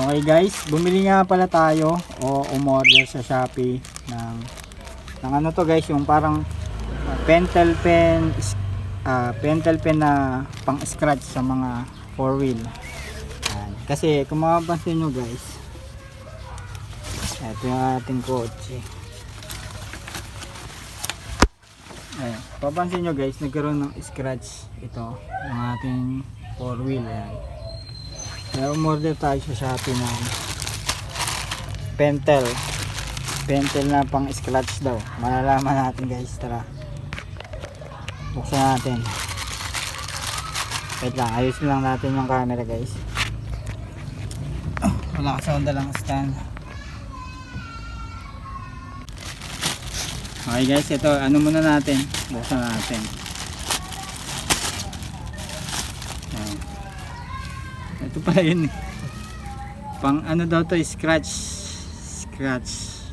Okay guys, bumili nga pala tayo o umorder sa Shopee ng ng ano to guys, yung parang uh, pentel pen ah, pentel pen na pang scratch sa mga four wheel. Yan. Kasi kung mapapansin nyo guys, ito yung ating kotse. Ayan. Papansin nyo guys, nagkaroon ng scratch ito ng ating four wheel. Ayan. Kaya umorder tayo sa Shopee ng pentel. Pentel na pang scratch daw. Malalaman natin guys. Tara. Buksan natin. Wait lang. Ayusin lang natin yung camera guys. Oh, wala kasi akong dalang stand. Okay guys, ito. Ano muna natin? Buksan natin. Ayan. Ito pala yun eh. Pang ano daw to, scratch. Scratch.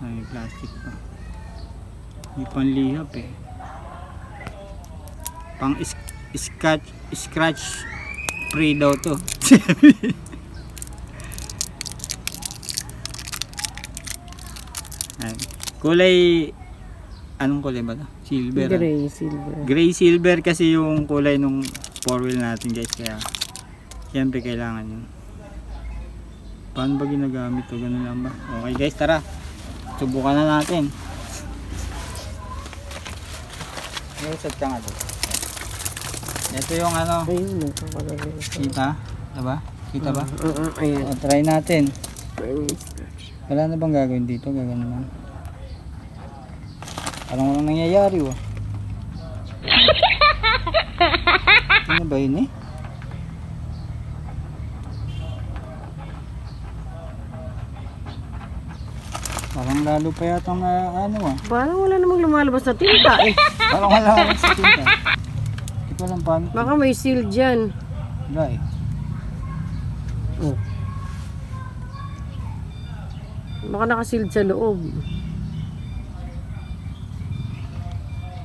Ay, plastic pa. May panlihap eh. Pang scratch, scratch free daw to. Ay, kulay anong kulay ba to? Silver. ah. Gray, silver. Gray silver kasi yung kulay nung four wheel natin guys kaya siyempre kailangan yun. Paano ba ginagamit to? Ganun lang ba? Okay guys tara. Subukan na natin. Nusot ka nga doon ito yung ano. Kita? Diba? Kita ba? Uh, uh, ayan. o, try natin. Wala na bang gagawin dito? Gagawin lang parang walang nangyayari oh ano ba yun eh parang lalo pa yata na ano ah Parang wala namang lumalabas na tinta eh. parang wala akong sa tinta hindi ko alam paano Baka may seal dyan. wala eh Oh. Baka nakasealed sa loob.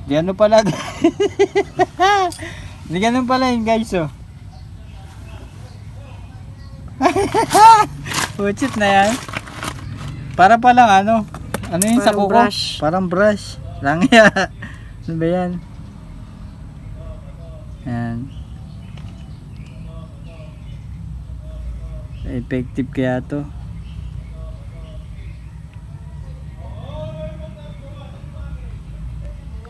Di ano pala. Di ganun pala yun guys oh. Puchit na yan. Para palang ano. Ano yun sa Parang kuko? brush. Parang brush. Lang ya. ano ba yan? Yan. Effective kaya to.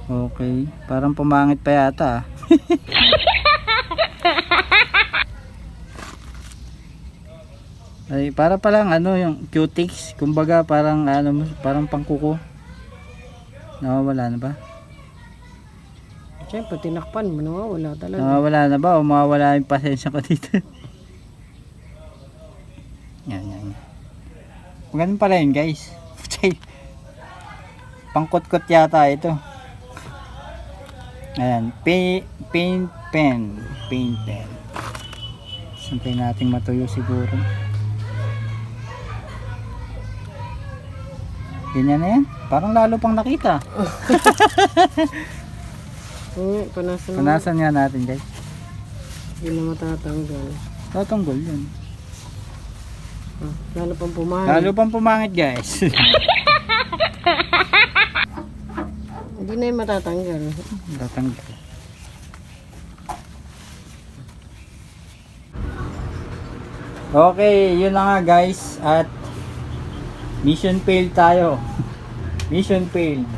Okay. Parang pumangit pa yata ah. Ay, para palang ano yung cutics, kumbaga parang ano, parang pangkuko. Nawawala na ba? Siyempre, tinakpan mo. Nawawala talaga. Nawawala na ba o mawawala yung pasensya ko dito? yan, yan, yan. Ganun pala yun guys. Puchay. Pangkot-kot yata ito. Ayan, paint, paint pen. Paint pen. Santay nating matuyo siguro. Ganyan na yan. Parang lalo pang nakita. Oo, panasan mo. Punasan nga natin guys. Hindi na matatanggal. Tatanggol yun. Ah, lalo pang pumahan. Lalo pang pumangit guys. Hindi na yung matatanggal. Tatanggal. Okay, yun na nga guys at mission failed tayo. mission failed.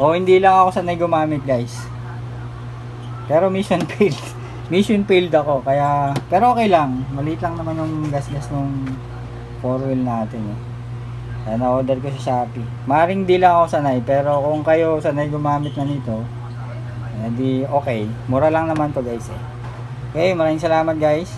O hindi lang ako sanay gumamit guys. Pero mission failed. mission failed ako kaya pero okay lang. Maliit lang naman yung gas-gas nung four wheel natin eh. Kaya na-order ko sa Shopee. Maring di lang ako sanay pero kung kayo sanay gumamit na nito, eh, okay. Mura lang naman to guys eh. Okay, maraming salamat guys.